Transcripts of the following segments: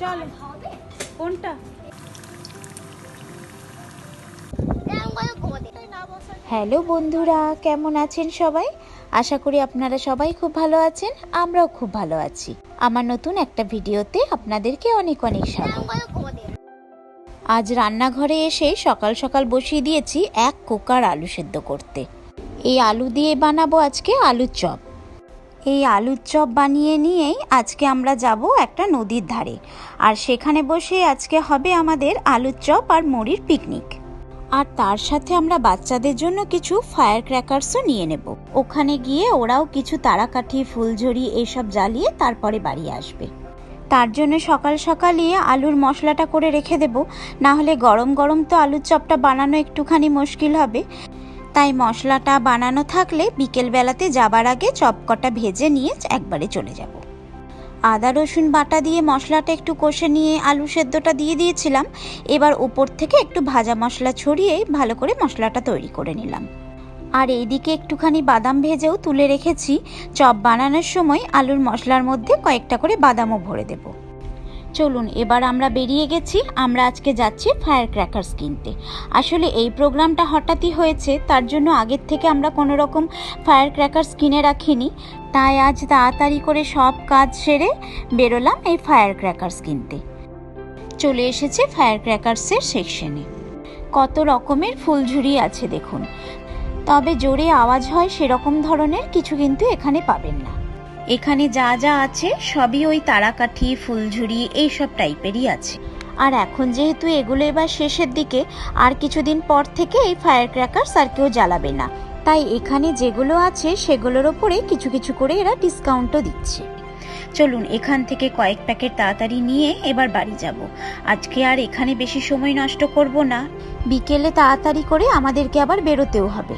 চলো। কোনটা? হ্যালো বন্ধুরা, কেমন আছেন সবাই? আশা করি আপনারা সবাই খুব ভালো আছেন, আমরাও খুব ভালো আছি। আমার নতুন একটা ভিডিওতে আপনাদেরকে অনেক অনেক স্বাগত। আজ রান্নাঘরে এসে সকাল সকাল বসিয়ে দিয়েছি এক কুকার আলু সেদ্ধ করতে। এই আলু দিয়ে বানাবো আজকে আলুর চপ। এই আলুর চপ বানিয়ে নিয়েই আজকে আমরা যাব একটা নদীর ধারে। আর সেখানে বসে আজকে হবে আমাদের আলুর চপ আর মুড়ির পিকনিক আর তার সাথে আমরা বাচ্চাদের জন্য কিছু ফায়ার ক্র্যাকার্সও নিয়ে নেব। ওখানে গিয়ে ওরাও কিছু তারাকাঠি, ফুলঝুরি এইসব জ্বালিয়ে তারপরে বাড়ি আসবে। তার জন্য সকাল সকালই আলুর মশলাটা করে রেখে দেব। না হলে গরম গরম তো আলুর চপটা বানানো একটুখানি মুশকিল হবে। তাই মশলাটা বানানো থাকলে বিকেলবেলাতে যাবার আগে চপ কটা ভেজে নিয়ে একবারে চলে যাব। আদা, রসুন বাটা দিয়ে মশলাটা একটু কষে নিয়ে আলু সেদ্ধটা দিয়ে দিয়েছিলাম। এবার উপর থেকে একটু ভাজা মশলা ছড়িয়ে ভালো করে মশলাটা তৈরি করে নিলাম। আর এইদিকে একটুখানি বাদাম ভেজেও তুলে রেখেছি। চপ বানানোর সময় আলুর মশলার মধ্যে কয়েকটা করে বাদামও ভরে দেব। চলুন, এবার আমরা বেরিয়ে গেছি। আমরা আজকে যাচ্ছি ফায়ার ক্র্যাকার্স কিনতে। আসলে এই প্রোগ্রামটা হঠাৎই হয়েছে, তার জন্য আগের থেকে আমরা কোনো রকম ফায়ার ক্র্যাকার্স কিনে রাখিনি। তাই আজ তাড়াতাড়ি করে সব কাজ সেরে বেরোলাম এই ফায়ার ক্র্যাকার্স কিনতে। চলে এসেছে ফায়ার ক্র্যাকার্সের সেকশনে কত রকমের ফুলঝুরি আছে দেখুন। তবে জোরে আওয়াজ হয় সেরকম ধরনের, কিছু কিন্তু এখানে পাবেন না। এখানে যা যা আছে সবই ওই তারাকাঠি, ফুলঝুরি, এইসব টাইপেরই আছে। আর এখন যেহেতু এগুলো এবার শেষের দিকে, আর কিছুদিন পর থেকে এই ফায়ার ক্র্যাকার্স আর কেউ জ্বালাবে না। তাই এখানে যেগুলো আছে, সেগুলোর ওপরে কিছু কিছু করে এরা ডিসকাউন্টও দিচ্ছে। চলুন, এখান থেকে কয়েক প্যাকেট তাড়াতাড়ি নিয়ে এবার বাড়ি যাব। আজকে আর এখানে বেশি সময় নষ্ট করব না। বিকেলে তাড়াতাড়ি করে আমাদেরকে আবার বেরোতেও হবে।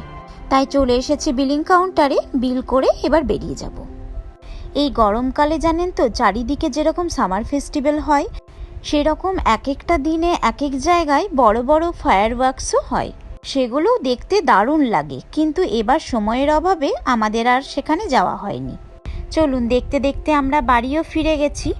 তাই চলে এসেছি বিলিং কাউন্টারে বিল করে এবার বেরিয়ে যাব। এই গরমকালে জানেন তো, চারিদিকে যেরকম সামার ফেস্টিভ্যাল হয়, সেরকম এক একটা দিনে এক এক জায়গায় বড় বড় ফায়ার ওয়ার্কসও হয়। সেগুলো দেখতে দারুণ লাগে, কিন্তু এবার সময়ের অভাবে আমাদের আর সেখানে যাওয়া হয়নি। চলুন দেখতে দেখতে আমরা বাড়িও ফিরে গেছি।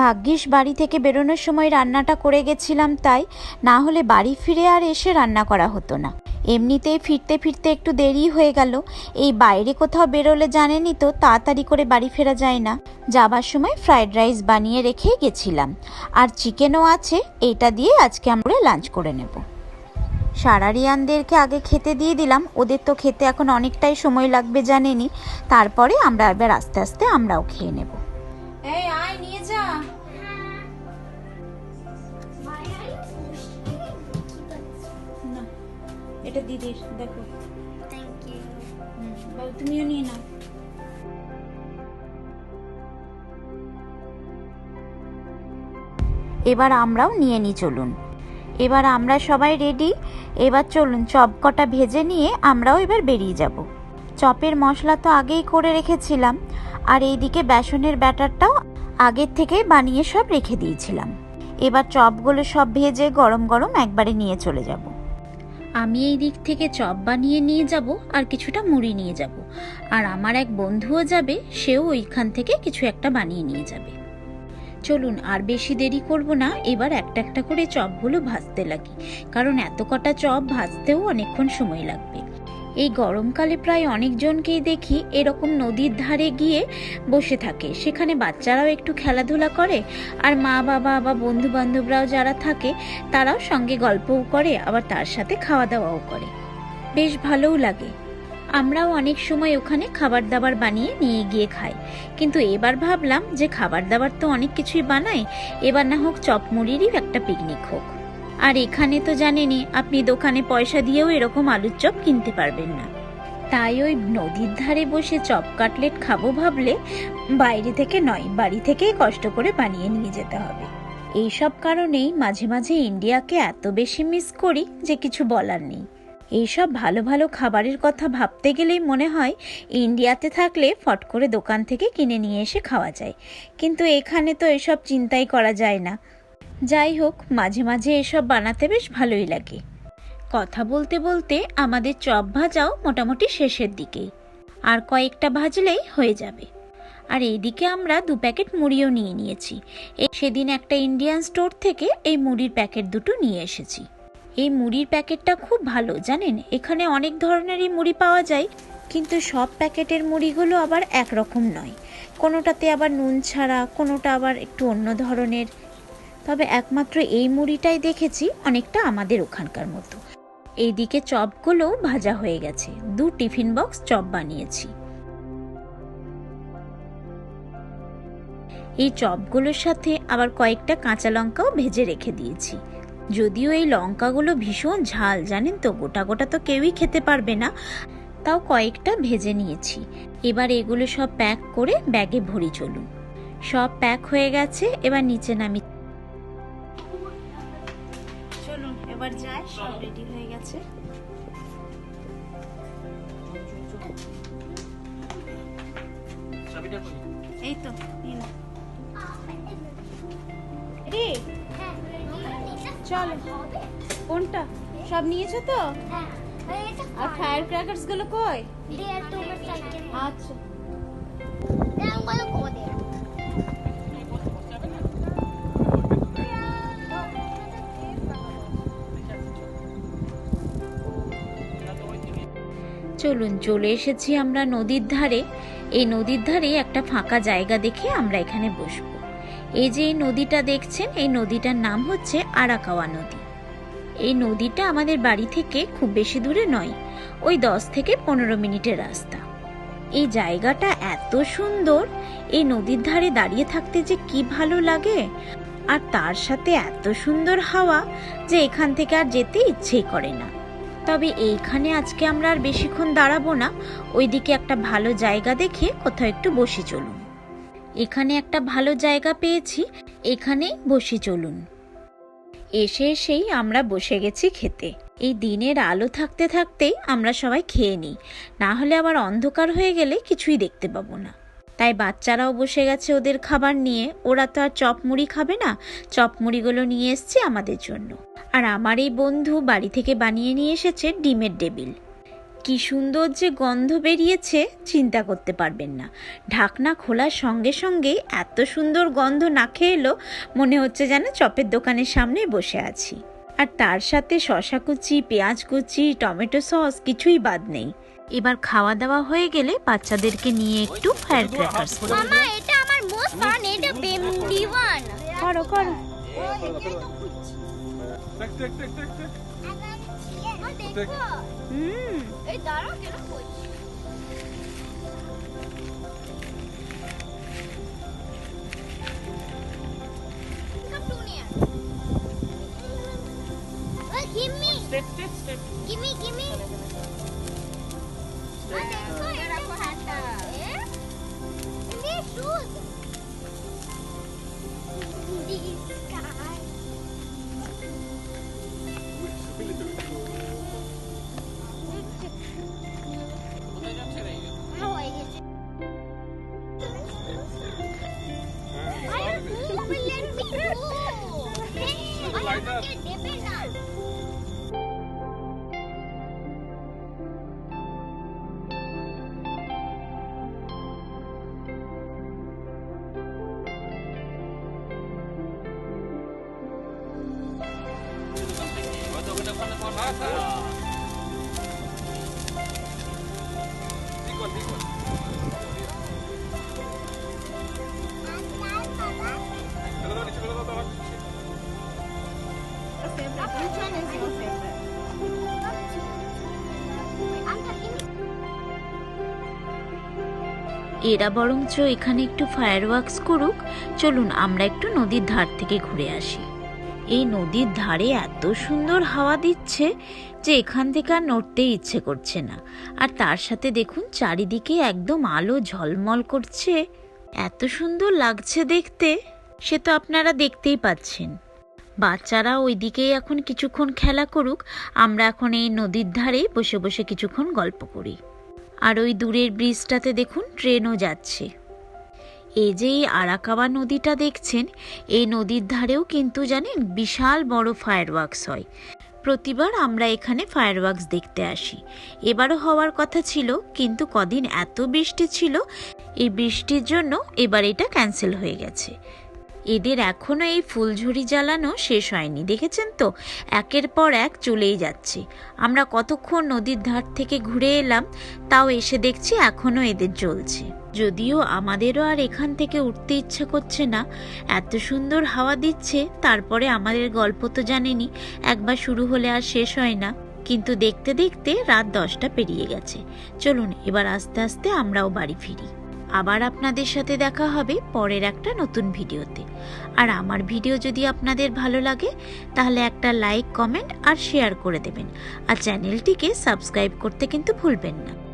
ভাগ্যিস বাড়ি থেকে বেরোনোর সময় রান্নাটা করে গেছিলাম, তাই না হলে বাড়ি ফিরে আর এসে রান্না করা হতো না। এমনিতেই ফিরতে ফিরতে একটু দেরি হয়ে গেল। এই বাইরে কোথাও বেরোলে জানেনি তো, তাড়াতাড়ি করে বাড়ি ফেরা যায় না। যাবার সময় ফ্রাইড রাইস বানিয়ে রেখেই গেছিলাম। আর চিকেনও আছে এইটা দিয়ে আজকে আমরা লাঞ্চ করে নেব। সারারিয়ানদেরকে আগে খেতে দিয়ে দিলাম। ওদের তো খেতে এখন অনেকটাই সময় লাগবে জানেনি তারপরে আমরা এবার আস্তে আস্তে আমরাও খেয়ে নেব। এই, আয়, নিয়ে যা। এটা দিদির দেখো। হুম, বাবু তুমিও নিয়ে নাও। এবার আমরাও নিয়ে নিই চলুন। এবার আমরা সবাই রেডি এবার চলুন চপ কটা ভেজে নিয়ে আমরাও এবার বেরিয়ে যাব। চপের মশলা তো আগেই করে রেখেছিলাম আর এইদিকে বেসনের ব্যাটারটাও আগের থেকেই বানিয়ে সব রেখে দিয়েছিলাম। এবার চপগুলো সব ভেজে গরম গরম একবারে নিয়ে চলে যাব। আমি এই দিক থেকে চপ বানিয়ে নিয়ে যাব আর কিছুটা মুড়ি নিয়ে যাব। আর আমার এক বন্ধুও যাবে, সেও ওইখান থেকে কিছু একটা বানিয়ে নিয়ে যাবে। চলুন, আর বেশি দেরি করব না, এবার একটা একটা করে চপগুলো ভাজতে লাগি। কারণ এত কটা চপ ভাজতেও অনেকক্ষণ সময় লাগবে। এই গরমকালে প্রায় অনেকজনকেই দেখি এরকম নদীর ধারে গিয়ে বসে থাকে। সেখানে বাচ্চারাও একটু খেলাধুলা করে আর মা বাবা বা বন্ধু বান্ধবরাও যারা থাকে, তারাও সঙ্গে গল্পও করে, আবার তার সাথে খাওয়া দাওয়াও করে। বেশ ভালোও লাগে। আমরাও অনেক সময় ওখানে খাবার দাবার বানিয়ে নিয়ে গিয়ে খাই। কিন্তু এবার ভাবলাম যে খাবার দাবার তো অনেক কিছুই বানাই, এবার না হোক চপমুড়িরই একটা পিকনিক হোক। আর এখানে তো জানেনই, আপনি দোকানে পয়সা দিয়েও এরকম আলুর চপ কিনতে পারবেন না। তাই ওই নদীর ধারে বসে চপ কাটলেট খাব ভাবলে বাইরে থেকে নয়, বাড়ি থেকেই কষ্ট করে বানিয়ে নিয়ে যেতে হবে। এইসব কারণেই মাঝে মাঝে ইন্ডিয়াকে এত বেশি মিস করি যে কিছু বলার নেই। এইসব ভালো ভালো খাবারের কথা ভাবতে গেলেই মনে হয় ইন্ডিয়াতে থাকলে ফট করে দোকান থেকে কিনে নিয়ে এসে খাওয়া যায়। কিন্তু এখানে তো এসব চিন্তাই করা যায় না। যাই হোক, মাঝে মাঝে এসব বানাতে বেশ ভালোই লাগে। কথা বলতে বলতে আমাদের চপ ভাজাও মোটামুটি শেষের দিকেই। আর কয়েকটা ভাজলেই হয়ে যাবে। আর এইদিকে আমরা দু প্যাকেট মুড়িও নিয়ে নিয়েছি। সেদিন একটা ইন্ডিয়ান স্টোর থেকে এই মুড়ির প্যাকেট দুটো নিয়ে এসেছি। এই মুড়ির প্যাকেটটা খুব ভালো, জানেন? এখানে অনেক ধরনেরই মুড়ি পাওয়া যায়, কিন্তু সব প্যাকেটের মুড়িগুলো আবার একরকম নয়। কোনোটাতে আবার নুন ছাড়া, কোনোটা আবার একটু অন্য ধরনের। তবে একমাত্র এই মুড়িটাই দেখেছি অনেকটা আমাদের ওখানকার মতো। এইদিকে চপগুলোও ভাজা হয়ে গেছে। দু টিফিন বক্স চপ বানিয়েছি। এই চপগুলোর সাথে আবার কয়েকটা কাঁচা লঙ্কাও ভেজে রেখে দিয়েছি। যদিও এই লঙ্কাগুলো ভীষণ ঝাল, জানেন তো? গোটা গোটা তো কেউই খেতে পারবে না। তাও কয়েকটা ভেজে নিয়েছি। এবার এগুলো সব প্যাক করে ব্যাগে ভরি চলুন। সব প্যাক হয়ে গেছে, এবার নিচে নামি এবার যাই সব রেডি হয়ে গেছে। এই তো রে চলো। কোনটা? সব নিয়েছো তো? আর ফায়ার ক্র্যাকারসগুলো কই? আচ্ছা। চলুন, চলে এসেছি আমরা নদীর ধারে। এই নদীর ধারে একটা ফাঁকা জায়গা দেখে আমরা এখানে বসবো। এই যে এই নদীটা দেখছেন, এই নদীটার নাম হচ্ছে আরাকাওয়া নদী। এই নদীটা আমাদের বাড়ি থেকে খুব বেশি দূরে নয়, ওই দশ থেকে পনেরো মিনিটের রাস্তা। এই জায়গাটা এত সুন্দর, এই নদীর ধারে দাঁড়িয়ে থাকতে যে কি ভালো লাগে, আর তার সাথে এত সুন্দর হাওয়া যে এখান থেকে আর যেতে ইচ্ছেই করে না। তবে এইখানে আজকে আমরা আর বেশিক্ষণ দাঁড়াবো না। ওইদিকে একটা ভালো জায়গা দেখে কোথাও একটু বসে চলুন। এখানে একটা ভালো জায়গা পেয়েছি, এখানে বসে চলুন। এসে এসেই আমরা বসে গেছি খেতে। এই দিনের আলো থাকতে থাকতেই আমরা সবাই খেয়ে নিই। না হলে আবার অন্ধকার হয়ে গেলে কিছুই দেখতে পাবো না। তাই বাচ্চারাও বসে গেছে ওদের খাবার নিয়ে। ওরা তো আর চপ মুড়ি খাবে না। চপ মুড়িগুলো নিয়ে এসছে আমাদের জন্য। আর আমার এই বন্ধু বাড়ি থেকে বানিয়ে নিয়ে এসেছে ডিমের ডেবিল কি সুন্দর যে গন্ধ বেরিয়েছে, চিন্তা করতে পারবেন না। ঢাকনা খোলার সঙ্গে সঙ্গে এত সুন্দর গন্ধ না খেয়ে এলো, মনে হচ্ছে যেন চপের দোকানের সামনে বসে আছি। আর তার সাথে শশা কুচি, পেঁয়াজ কুচি, টমেটো সস কিছুই বাদ নেই। এবার খাওয়া দাওয়া হয়ে গেলে বাচ্চাদেরকে নিয়ে একটু ফায়ার ক্র্যাকার্স মামা এটা আমার মোস্ট ফান এটা বেমডি ওয়ান করো করো। দেখ দেখ দেখ দেখ দেখ দেখো হুম। এই দাঁড়াও কেন করছি? Come to near. Give me. Give me, এরা বরঞ্চ এখানে একটু ফায়ার ওয়ার্কস করুক। চলুন, আমরা একটু নদীর ধার থেকে ঘুরে আসি। এই নদীর ধারে এত সুন্দর হাওয়া দিচ্ছে যে এখান থেকে আর নড়তেই ইচ্ছে করছে না। আর তার সাথে দেখুন, চারিদিকে একদম আলো ঝলমল করছে। এত সুন্দর লাগছে দেখতে। সে তো আপনারা দেখতেই পাচ্ছেন। বাচ্চারা ওইদিকে এখন কিছুক্ষণ খেলা করুক, আমরা এখন এই নদীর ধারে বসে বসে কিছুক্ষণ গল্প করি। আর ওই দূরের ব্রিজটাতে দেখুন, ট্রেনও যাচ্ছে। এই যে এই আরাকাওয়া নদীটা দেখছেন, এই নদীর ধারেও কিন্তু জানেন বিশাল বড় ফায়ার ওয়ার্কস হয়। প্রতিবার আমরা এখানে ফায়ার ওয়ার্কস দেখতে আসি। এবারও হওয়ার কথা ছিল, কিন্তু কদিন এত বৃষ্টি ছিল, এই বৃষ্টির জন্য এবার এটা ক্যান্সেল হয়ে গেছে। এদের এখনও এই ফুলঝুরি জ্বালানো শেষ হয়নি, দেখেছেন তো? একের পর এক চলেই যাচ্ছে। আমরা কতক্ষণ নদীর ধার থেকে ঘুরে এলাম, তাও এসে দেখছি এখনও এদের জ্বলছে। যদিও আমাদেরও আর এখান থেকে উঠতে ইচ্ছা করছে না। এত সুন্দর হাওয়া দিচ্ছে, তারপরে আমাদের গল্প তো জানেনি, একবার শুরু হলে আর শেষ হয় না। কিন্তু দেখতে দেখতে রাত দশটা পেরিয়ে গেছে। চলুন, এবার আস্তে আস্তে আমরাও বাড়ি ফিরি। আবার আপনাদের সাথে দেখা হবে পরের একটা নতুন ভিডিওতে। আর আমার ভিডিও যদি আপনাদের ভালো লাগে, তাহলে একটা লাইক, কমেন্ট আর শেয়ার করে দেবেন। আর চ্যানেলটিকে সাবস্ক্রাইব করতে কিন্তু ভুলবেন না।